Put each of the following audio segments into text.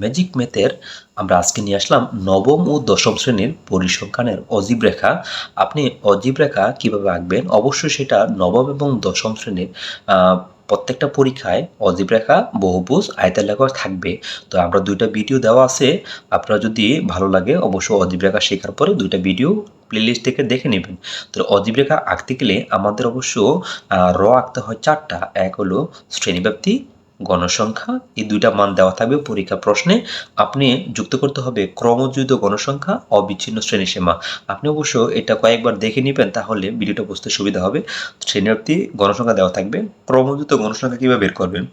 Magic ম্যাথের আমরা আজকে নিয়ে আসলাম নবম ও দশম শ্রেণির পরিসংখ্যানের অজীব রেখা। আপনি অজীব রেখা কীভাবে আঁকবেন? অবশ্যই সেটা নবম এবং দশম শ্রেণির প্রত্যেকটা পরীক্ষায় অজীব রেখা, বহুভুজ আয়তালেখা থাকবে। তো আমরা দুইটা ভিডিও দেওয়া আছে। আপনারা যদি ভালো লাগে অবশ্যই অজীব রেখা শেখার পরে দুইটা ভিডিও প্লেলিস্ট থেকে দেখে নেবেন। তো অজীব রেখা আঁকতে গেলে আমাদের অবশ্য র আঁকতে হয় চারটা। এক হলো শ্রেণীব্যাপ্তি গণসংখ্যা, এই দুইটা মান দেওয়া থাকবে পরীক্ষা প্রশ্নে। আপনি যুক্ত করতে হবে ক্রমযুক্ত গণসংখ্যা, অবিচ্ছিন্ন শ্রেণি সীমা। আপনি অবশ্য এটা কয়েকবার দেখে নেবেন, তাহলে ভিডিওটা বুঝতে সুবিধা হবে। শ্রেণি গণসংখ্যা দেওয়া থাকবে। ক্রমযুক্ত গণসংখ্যা কীভাবে বের করবেন?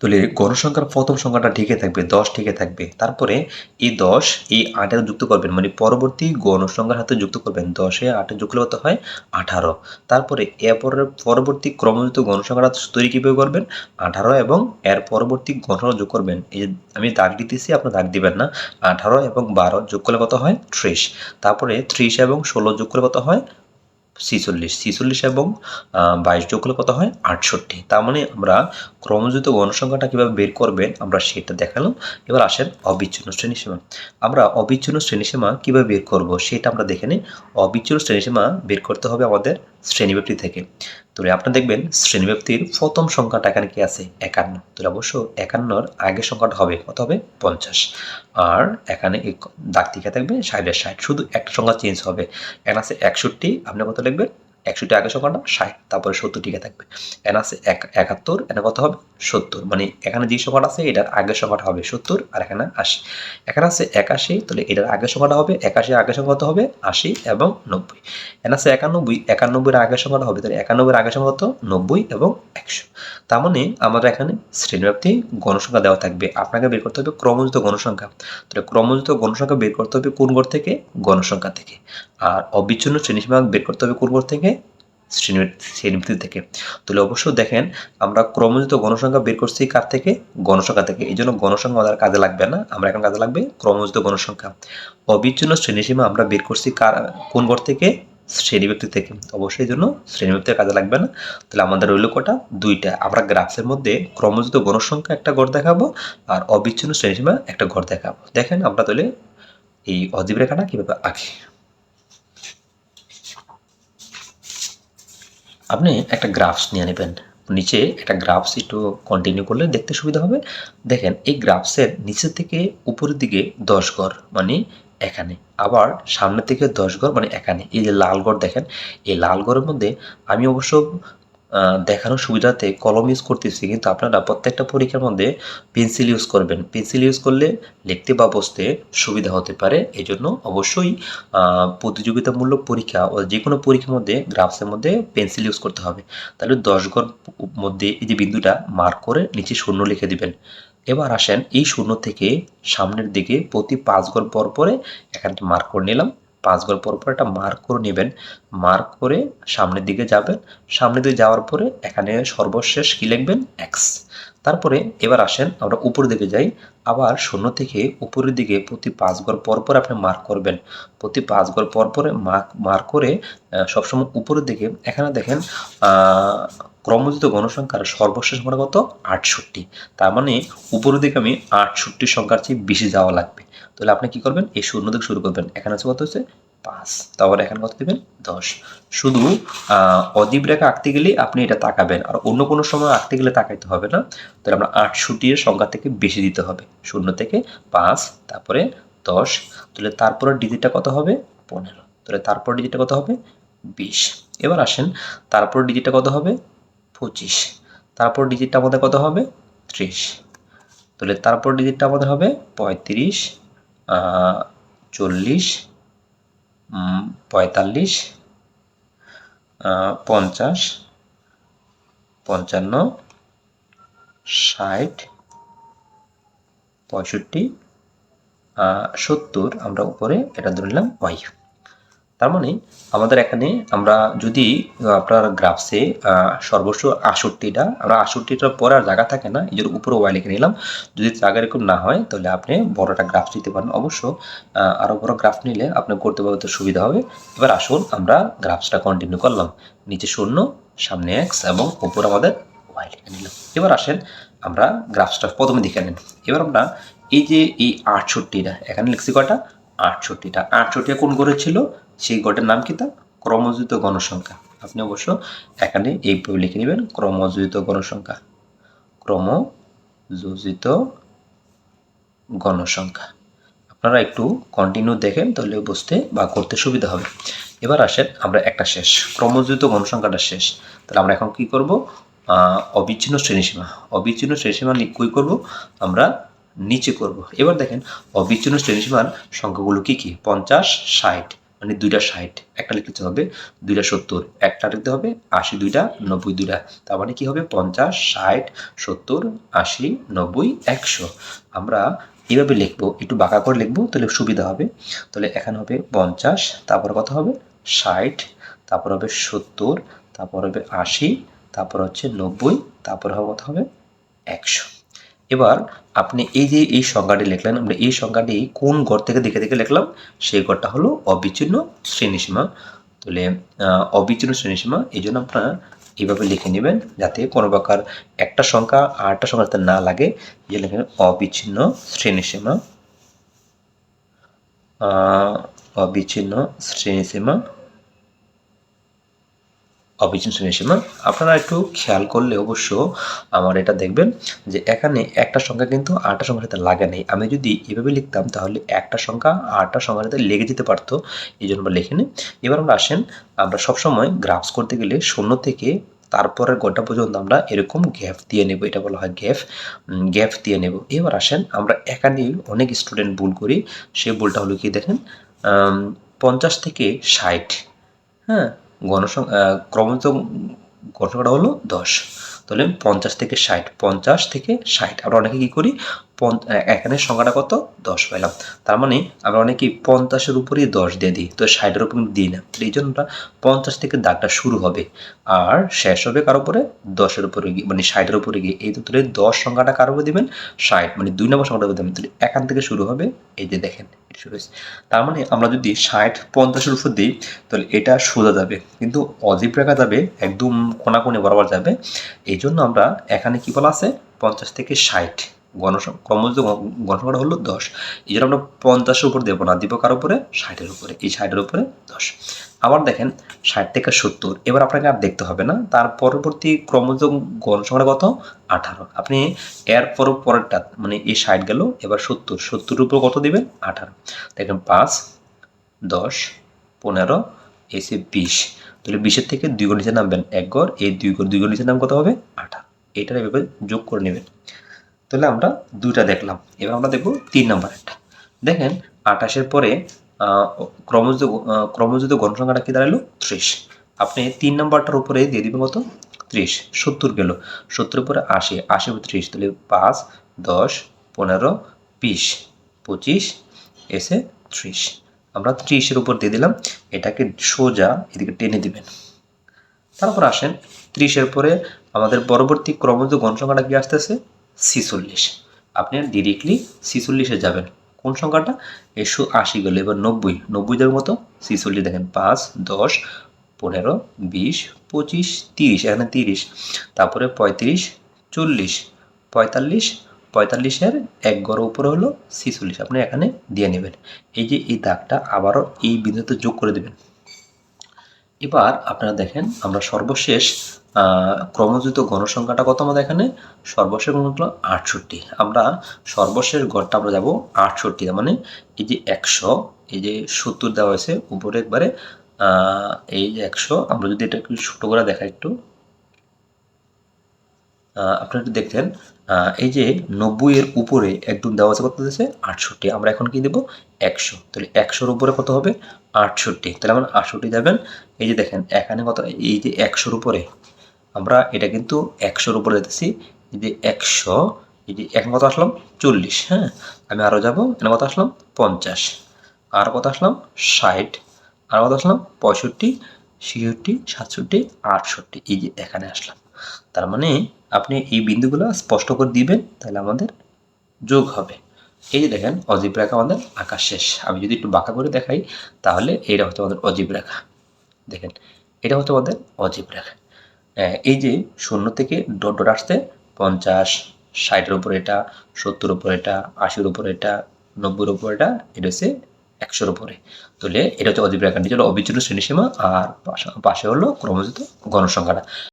তাহলে গণসংখ্যার প্রথম সংখ্যাটা ঠিকই থাকবে, দশ ঠিকই থাকবে। তারপরে এই দশ, এই আটের যুক্ত করবেন মানে পরবর্তী গণসংখ্যার সাথে যুক্ত করবেন। দশে আটে যুক্ত কত হয়? আঠারো। তারপরে এরপরে পরবর্তী ক্রমযুক্ত গণসংখ্যাটা তৈরি কীভাবে করবেন? আঠারো এবং এর পরবর্তী গণসংখ্যা যোগ করবেন। এই যে আমি দাগ দিতেছি, আপনার দাগ দিবেন না। আঠারো এবং বারো যোগ করলে কত হয়? ত্রিশ। তারপরে ত্রিশ এবং ষোলো যোগ করলে কত হয়? ছিচল্লিশ ছিচল্লিশ এবং বাইশ যোগ করলে কত হয়? আটষট্টি। তার মানে আমরা ক্রমযুক্ত গণসংখ্যাটা কীভাবে বের করবেন আমরা সেটা দেখালাম। এবার আসেন অবিচ্ছিন্ন শ্রেণীসীমা আমরা অবিচ্ছিন্ন শ্রেণীসীমা কীভাবে বের করব সেটা আমরা দেখে নিই। অবিচ্ছিন্ন শ্রেণীসীমা বের করতে হবে আমাদের শ্রেণীব্যাপ্তি থেকে। তাহলে আপনি দেখবেন শ্রেণীব্যাপ্তির প্রথম সংখ্যাটা এখানে কি আছে? একান্ন। তাহলে অবশ্য একান্নর আগের সংখ্যাটা হবে কত হবে? পঞ্চাশ। আর এখানে দাগ থাকবে ষাটের ষাট। শুধু একটা সংখ্যা চেঞ্জ হবে। এখানে আছে একষট্টি। আপনি কত লিখবেন? একষট্টি আগের সংখ্যাটা ষাট, তারপরে সত্তর টিকে থাকবে। এখানে আছে এক, একাত্তর এখানে কত হবে? সত্তর। মানে এখানে যে সংখ্যাটা আছে, এটার আগের সংখ্যাটা হবে সত্তর, আর এখানে আশি। এখানে আছে একাশি, তাহলে এটার আগের সংখ্যাটা হবে একাশি আগের সংখ্যা কত হবে? আশি এবং নব্বই। এখানে আছে একানব্বই, একানব্বইয়ের আগের সংখ্যাটা হবে, তাহলে একানব্বইয়ের আগের সংখ্যা কত? নব্বই এবং একশো। তার মানে আমাদের এখানে শ্রেণীব্যাপ্তি গণসংখ্যা দেওয়া থাকবে। আপনাকে বের করতে হবে ক্রমযুক্ত গণসংখ্যা। তাহলে ক্রমযুক্ত গণসংখ্যা বের করতে হবে কোন ঘর থেকে? গণসংখ্যা থেকে। আর অবিচ্ছিন্ন শ্রেণীসীমা বের করতে হবে কোন ঘর থেকে? শ্রেণীবৃত্তি থেকে। তাহলে অবশ্যই দেখেন, আমরা ক্রমযুক্ত গণসংখ্যা বের করছি কার থেকে? গণসংখ্যা থেকে। এই জন্য গণসংখ্যা আমাদের কাজে লাগবে না। আমরা এখন কাজে লাগবে ক্রমযুক্ত গণসংখ্যা। অবিচ্ছিন্ন শ্রেণীসীমা আমরা বের করছি কার কোন ঘর থেকে? শ্রেণীব্যক্তি থেকে। অবশ্যই জন্য শ্রেণীব্যক্তির কাজে লাগবে না। তাহলে আমাদের রইল কটা? দুইটা। আমরা গ্রাফসের মধ্যে ক্রমযুক্ত গণসংখ্যা একটা ঘর দেখাবো আর অবিচ্ছিন্ন শ্রেণীসীমা একটা ঘর দেখাবো। দেখেন আমরা তাহলে এই অজীব রেখাটা কীভাবে আঁকি? আপনি একটা গ্রাফস নিয়ে নেবেন। নিচে একটা গ্রাফস একটু কন্টিনিউ করলে দেখতে সুবিধা হবে। দেখেন, এই গ্রাফসের নিচে থেকে উপরের দিকে দশ ঘর মানে এখানে। আবার সামনে থেকে দশ ঘর মানে এখানে। এই যে লাল ঘর দেখেন, এই লাল ঘরের মধ্যে আমি অবশ্য দেখানোর সুবিধাতে কলম ইউজ করতেছি, কিন্তু আপনারা প্রত্যেকটা পরীক্ষার মধ্যে পেন্সিল ইউজ করবেন। পেন্সিল ইউজ করলে লিখতে বা বুঝতে সুবিধা হতে পারে। এই জন্য অবশ্যই প্রতিযোগিতামূলক পরীক্ষা ও যে কোনো পরীক্ষার মধ্যে গ্রাফসের মধ্যে পেন্সিল ইউজ করতে হবে। তাহলে দশ ঘর মধ্যে এই যে বিন্দুটা মার্ক করে নিচে শূন্য লিখে দিবেন। এবার আসেন এই শূন্য থেকে সামনের দিকে প্রতি পাঁচ ঘর পর পরে এখানে মার্ক করে নিলাম। পাঁচ ঘর পর পর একটা মার্ক করে নেবেন। মার্ক করে সামনের দিকে যাবেন। সামনের দিকে যাওয়ার পরে এখানে সর্বশেষ কি লিখবেন? এক্স তারপরে এবার আসেন আমরা উপরের দিকে যাই। আবার শূন্য থেকে উপরের দিকে প্রতি পাঁচ ঘর পর পর আপনি মার্ক করবেন। প্রতি পাঁচ ঘর পর পরে মার্ক মার্ক করে সবসময় উপরের দিকে এখানে দেখেন আহ, ক্রমযুক্ত গণসংখ্যার সর্বশেষ সংখ্যা কত? আটষট্টি। তার মানে উপরের দিকে আমি আটষট্টি সংখ্যার চেয়ে বেশি যাওয়া লাগবে। তাহলে আপনি কি করবেন? এই শূন্য থেকে শুরু করবেন। এখানে হচ্ছে কত হচ্ছে পাঁচ। তারপরে এখানে কত দেবেন? দশ। শুধু অজীব রেখা আঁকতে গেলে আপনি এটা তাকাবেন। আর অন্য কোনো সময় আঁকতে গেলে তাকাইতে হবে না। তাহলে আমরা আটষট্টির সংখ্যা থেকে বেশি দিতে হবে। শূন্য থেকে পাঁচ, তারপরে দশ। তাহলে তারপরে ডিজিটটা কত হবে? পনেরো। তাহলে তারপর ডিজিটটা কত হবে? বিশ। এবার আসেন তারপর ডিজিটটা কত হবে? পঁচিশ। তারপর ডিজিটটা আমাদের কত হবে? ত্রিশ। তাহলে তারপর ডিজিটটা আমাদের হবে পঁয়ত্রিশ। চল্লিশ পঁয়তাল্লিশ পঞ্চাশ পঞ্চান্ন ষাট পঁয়ষট্টি সত্তর আমরা উপরে এটা ধরে নিলাম ওয়াই। তার মানে আমাদের এখানে আমরা যদি আপনার গ্রাফসে সর্বস্ব আষট্টিটা আমরা আষট্টিটার পরে আর জায়গা থাকে না, এই জন্য উপরে ওয়াই লিখে নিলাম। যদি জায়গা এরকম না হয়, তাহলে আপনি বড় একটা গ্রাফ দিতে পারেন। অবশ্য আরও আরও বড় গ্রাফ নিলে আপনার করতে পারতে সুবিধা হবে। এবার আসুন আমরা গ্রাফসটা কন্টিনিউ করলাম। নিচে শূন্য, সামনে এক্স এবং উপরে আমাদের ওয়াই লিখে নিলাম। এবার আসেন আমরা গ্রাফসটা প্রথমে দেখে নেন। এবার আমরা এই যে এই আটষট্টিটা, এখানে লিখছি কটা আটষট্টিটা। আটষট্টিটা কোন গড়ে ছিল? সেই গড়ের নাম কি তা ক্রমযুক্ত গণসংখ্যা। আপনি অবশ্য এখানে এইভাবে লিখে নেবেন ক্রমযুক্ত গণসংখ্যা। ক্রমযোজিত গণসংখ্যা। আপনারা একটু কন্টিনিউ দেখেন, তাহলে বুঝতে বা করতে সুবিধা হবে। এবার আসেন আমরা একটা শেষ। ক্রমযুক্ত গণসংখ্যাটা শেষ। তাহলে আমরা এখন কি করব? অবিচ্ছিন্ন শ্রেণীসীমা। অবিচ্ছিন্ন শ্রেণীসীমা কই করব? আমরা নিচে করব। এবার দেখেন অবিচ্ছিন্ন শ্রেণীসীমার সংখ্যাগুলো কি কি? পঞ্চাশ, ষাট মানে দুইটা ষাট। একটা লিখতে হবে দুইটা সত্তর, একটা লিখতে হবে আশি দুইটা নব্বই দুইটা। তার মানে কী হবে? পঞ্চাশ, ষাট, সত্তর, আশি, নব্বই, একশো। আমরা এভাবে লিখব, একটু বাঁকা করে লিখব, তাহলে সুবিধা হবে। তাহলে এখানে হবে পঞ্চাশ, তারপর কত হবে? ষাট, তারপর হবে সত্তর, তারপর হবে আশি, তারপর হচ্ছে নব্বই, তারপর হবে কত হবে? একশো। এবার আপনি এই যে এই সংজ্ঞাটি লিখলেন, আমরা এই সংখ্যাটি কোন ঘর থেকে দেখে দেখে লিখলাম? সেই ঘরটা হলো অবিচ্ছিন্ন শ্রেণীসীমা। তাহলে অবিচ্ছিন্ন শ্রেণীসীমা, এই জন্য আপনারা এইভাবে লিখে নেবেন যাতে কোনো প্রকার একটা সংখ্যা আরেকটা সংখ্যা যাতে না লাগে, এই জন্য অবিচ্ছিন্ন শ্রেণীসীমা। অবিচ্ছিন্ন শ্রেণীসীমা। অবিচ্ছিন্ন শ্রেণীসীমা আপনারা একটু খেয়াল করলে অবশ্য আমার এটা দেখবেন যে এখানে একটা সংখ্যা কিন্তু আটটা সংখ্যার সাথে লাগে নেই। আমি যদি এভাবে লিখতাম তাহলে একটা সংখ্যা আটটা সংখ্যার সাথে লেগে যেতে পারতো এই জন্য আমরা লিখে নিই এবার আমরা আসেন, আমরা সবসময় গ্রাফস করতে গেলে শূন্য থেকে তারপরের গোটা পর্যন্ত আমরা এরকম গ্যাপ দিয়ে নেব, এটা বলা হয় গ্যাপ গ্যাপ দিয়ে নেব। এবার আসেন, আমরা এখানে অনেক স্টুডেন্ট ভুল করি সেই ভুলটা হলো কি দেখেন পঞ্চাশ থেকে ষাট হ্যাঁ? গণসংখ্যা ক্রমত গণসংখ্যাটা হলো দশ। তাহলে পঞ্চাশ থেকে ষাট, পঞ্চাশ থেকে ষাট। আমরা অনেকে কী করি? এখানে সংখ্যাটা কত? দশ পাইলাম। তার মানে আমরা অনেকেই পঞ্চাশের উপরেই দশ দিয়ে দিই, তো ষাটের উপর দিই না। এই জন্য আমরা পঞ্চাশ থেকে দাগটা শুরু হবে, আর শেষ হবে কার উপরে? দশের উপরে গিয়ে মানে ষাটের উপরে গিয়ে। এই তো তাহলে দশ সংখ্যাটা কার উপরে দিবেন? ষাট মানে দুই নম্বর সংখ্যাটা দেবেন। তাহলে এখান থেকে শুরু হবে, এই যে দেখেন শুরু হয়েছে। তার মানে আমরা যদি ষাট পঞ্চাশের উপর দিই, তাহলে এটা সোজা যাবে, কিন্তু অজীব রেখা যাবে, একদম কোনা কোনাকুনি বরাবর যাবে। এই জন্য আমরা এখানে কি বলা আছে? পঞ্চাশ থেকে ষাট। গণসংখ্যা ক্রমজ গণসংখ্যাটা হলো দশ। এই জন্য আমরা পঞ্চাশের উপর দেবো না, দিব কার উপরে? ষাটের উপরে। এই ষাটের উপরে দশ। আবার দেখেন, ষাট থেকে সত্তর। এবার আপনাকে আর দেখতে হবে না। তার পরবর্তী ক্রমজ গণসংখ্যাটা কত? আঠারো। আপনি এর পর, পরেরটা মানে এই ষাট গেল, এবার সত্তর। সত্তরের উপর কত দিবেন? আঠারো। দেখেন, পাঁচ, দশ, পনেরো এসে বিশ। তাহলে বিশের থেকে দুই গড় নিচে নামবেন এক গড়। এই দুই গড় দুই গড় নিচে নাম কত হবে? আঠারো। এইটার এভাবে যোগ করে নেবেন। তাহলে আমরা দুইটা দেখলাম। এবার আমরা দেখব তিন নাম্বার একটা। দেখেন আঠাশের পরে আহ, ক্রমযুক্ত গণসংখ্যাটা কি দাঁড়াল? ত্রিশ। আপনি তিন নম্বরটার উপরে দিয়ে দিবেন কত? ত্রিশ। সত্তর গেল। সত্তর উপরে আশি। আশি ত্রিশ তাহলে পাঁচ দশ পনেরো বিশ পঁচিশ এসে ত্রিশ। আমরা ত্রিশের উপর দিয়ে দিলাম। এটাকে সোজা এদিকে টেনে দিবেন। তারপর আসেন ত্রিশের পরে আমাদের পরবর্তী ক্রমজ গণসংখ্যাটা কি আসতেছে? ছিচল্লিশ। আপনি ডিরেক্টলি ছিচল্লিশে যাবেন। কোন সংখ্যাটা? একশো আশি গেল, এবার নব্বই। নব্বই যাবে মতো? ছিচল্লিশ দেখেন, পাঁচ, দশ, পনেরো, বিশ, পঁচিশ, তিরিশ, এখানে তিরিশ। তারপরে পঁয়ত্রিশ, চল্লিশ। পঁয়তাল্লিশ, পঁয়তাল্লিশের এক গড় উপরে হলো ছিচল্লিশ। আপনি এখানে দিয়ে নেবেন। এই যে এই দাগটা আবারও এই বিন্দুতে যোগ করে দেবেন। এবার আপনারা দেখেন, আমরা সর্বশেষ ক্রমযুক্ত গণসংখ্যাটা কত আমাদের এখানে? সর্বশেষ গণ আটষট্টি। আমরা সর্বশেষ গড়টা আমরা যাব আটষট্টি। মানে এই যে একশো, এই যে সত্তর দেওয়া হয়েছে, উপরে একবারে এই যে একশো, আমরা যদি এটা একটু ছোটো করে দেখাই একটু। আপনারা একটু দেখতেন এই যে নব্বই এর উপরে একদম দেওয়া আছে কত দিয়েছে আটষট্টি। আমরা এখন কি দেবো? একশো। তাহলে একশোর উপরে কত হবে? আটষট্টি। তাহলে আমরা আটষট্টি যাবেন এই যে দেখেন, এখানে কত? এই যে একশোর উপরে। আমরা এটা কিন্তু একশোর উপরে যেতেছি এই যে একশো, এই যে এখন কত আসলাম? চল্লিশ। হ্যাঁ? আমি আরও যাব। এখানে কত আসলাম? পঞ্চাশ। আর কত আসলাম? ষাট। আর কত আসলাম? পঁয়ষট্টি, ছিষট্টি, সাতষট্টি, আটষট্টি। এই যে এখানে আসলাম। তার মানে আপনি এই বিন্দুগুলো স্পষ্ট করে দিবেন তাহলে আমাদের যোগ হবে। এই যে দেখেন অজীব রেখা আমাদের আঁকা শেষ। আমি যদি একটু বাঁকা করে দেখাই তাহলে এটা হচ্ছে আমাদের অজীব রেখা। দেখেন এটা হচ্ছে আমাদের অজীব রেখা। আহ, এই যে শূন্য থেকে ডট ডট আসতে পঞ্চাশ ষাটের উপর এটা সত্তর উপর এটা আশির উপর এটা নব্বইয়ের উপর এটা এটা হচ্ছে একশোর উপরে। তাহলে এটা হচ্ছে অজীব রেখা নিচে হলো অবিচ্ছিন্ন শ্রেণীসীমা আর পাশে হলো ক্রমজিত গণসংখ্যাটা